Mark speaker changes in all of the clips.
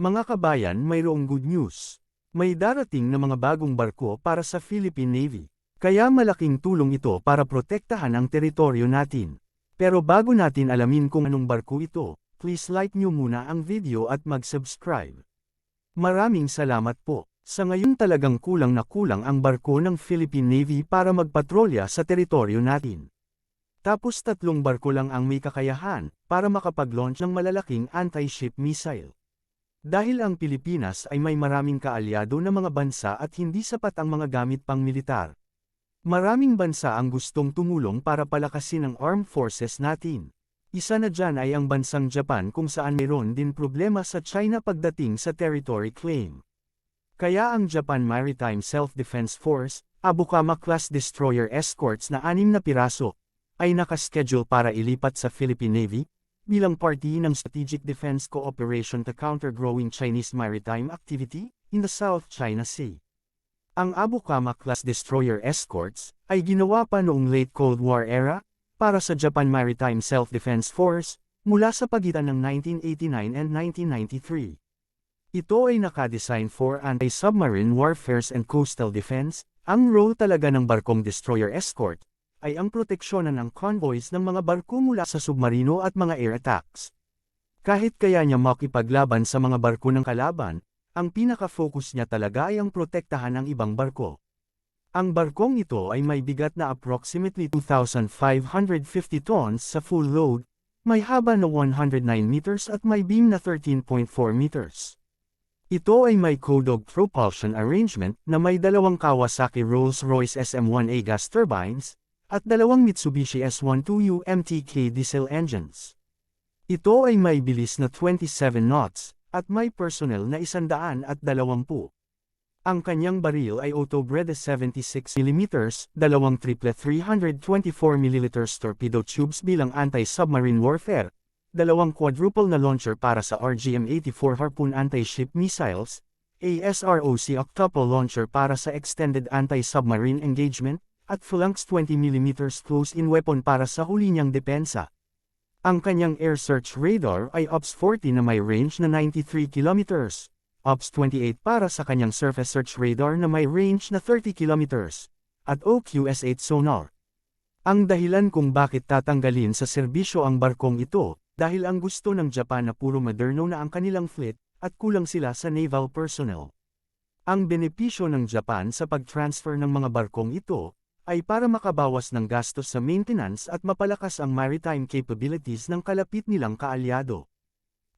Speaker 1: Mga kabayan mayroong good news. May darating na mga bagong barko para sa Philippine Navy. Kaya malaking tulong ito para protektahan ang teritoryo natin. Pero bago natin alamin kung anong barko ito, please like nyo muna ang video at mag-subscribe. Maraming salamat po. Sa ngayon talagang kulang na kulang ang barko ng Philippine Navy para magpatrolya sa teritoryo natin. Tapos tatlong barko lang ang may kakayahan para makapag-launch ng malalaking anti-ship missile. Dahil ang Pilipinas ay may maraming kaalyado na mga bansa at hindi sapat ang mga gamit pang militar. Maraming bansa ang gustong tumulong para palakasin ang armed forces natin. Isa na dyan ay ang bansang Japan kung saan mayroon din problema sa China pagdating sa territory claim. Kaya ang Japan Maritime Self-Defense Force, Abukama-class destroyer escorts na anim na piraso, ay nakaschedule para ilipat sa Philippine Navy, bilang party ng Strategic Defense Cooperation to counter growing Chinese maritime activity in the South China Sea. Ang Abukama-class destroyer escorts ay ginawa pa noong late Cold War era para sa Japan Maritime Self-Defense Force mula sa pagitan ng 1989 and 1993. Ito ay nakadesign for anti-submarine warfares and coastal defense. Ang role talaga ng barkong destroyer escort ay ang proteksyonan ng convoys ng mga barko mula sa submarino at mga air attacks. Kahit kaya niya makipaglaban sa mga barko ng kalaban, ang pinaka-focus niya talaga ay ang protektahan ng ibang barko. Ang barkong ito ay may bigat na approximately 2,550 tons sa full load, may haba na 109 meters at may beam na 13.4 meters. Ito ay may Kodog propulsion arrangement na may dalawang Kawasaki Rolls-Royce SM-1A gas turbines, at dalawang Mitsubishi S12U MTK diesel engines. Ito ay may bilis na 27 knots, at may personnel na 120. Ang kanyang baril ay Autobreda 76mm, dalawang triplet 324mm torpedo tubes bilang anti-submarine warfare, dalawang quadruple na launcher para sa RGM-84 Harpoon anti-ship missiles, ASROC octuple launcher para sa extended anti-submarine engagement, at Phalanx 20mm close-in weapon para sa huli niyang depensa. Ang kanyang air search radar ay OPS-40 na may range na 93 km, OPS-28 para sa kanyang surface search radar na may range na 30 km, at OQS-8 sonar. Ang dahilan kung bakit tatanggalin sa serbisyo ang barkong ito, dahil ang gusto ng Japan na puro moderno na ang kanilang fleet, at kulang sila sa naval personnel. Ang benepisyo ng Japan sa pag-transfer ng mga barkong ito, ay para makabawas ng gastos sa maintenance at mapalakas ang maritime capabilities ng kalapit nilang kaalyado.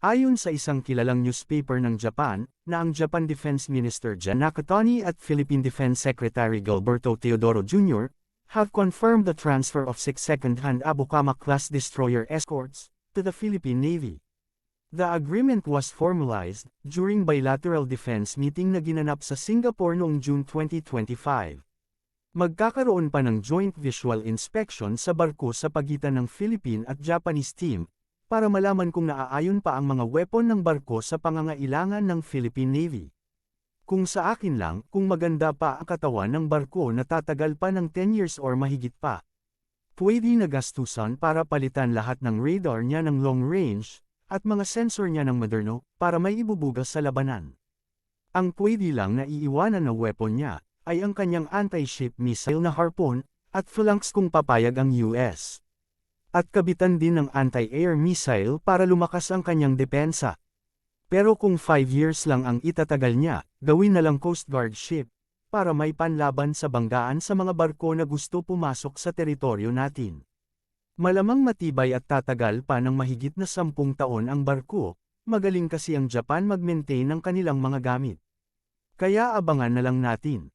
Speaker 1: Ayon sa isang kilalang newspaper ng Japan, na ang Japan Defense Minister Jan Nakatani at Philippine Defense Secretary Gilberto Teodoro Jr., have confirmed the transfer of six second-hand Abukama-class destroyer escorts, to the Philippine Navy. The agreement was formalized during bilateral defense meeting na ginanap sa Singapore noong June 2025. Magkakaroon pa ng joint visual inspection sa barko sa pagitan ng Philippine at Japanese team, para malaman kung naaayon pa ang mga weapon ng barko sa pangangailangan ng Philippine Navy. Kung sa akin lang, kung maganda pa ang katawan ng barko na tatagal pa ng 10 years or mahigit pa. Pwede na gastusan para palitan lahat ng radar niya ng long range, at mga sensor niya ng moderno, para may ibubugas sa labanan. Ang pwede lang na iiwanan na weapon niya, ay ang kanyang anti-ship missile na Harpoon, at Phalanx kung papayag ang US. At kabitan din ng anti-air missile para lumakas ang kanyang depensa. Pero kung 5 years lang ang itatagal niya, gawin na lang Coast Guard ship, para may panlaban sa banggaan sa mga barko na gusto pumasok sa teritoryo natin. Malamang matibay at tatagal pa ng mahigit na sampung taon ang barko, magaling kasi ang Japan mag-maintain ng kanilang mga gamit. Kaya abangan na lang natin.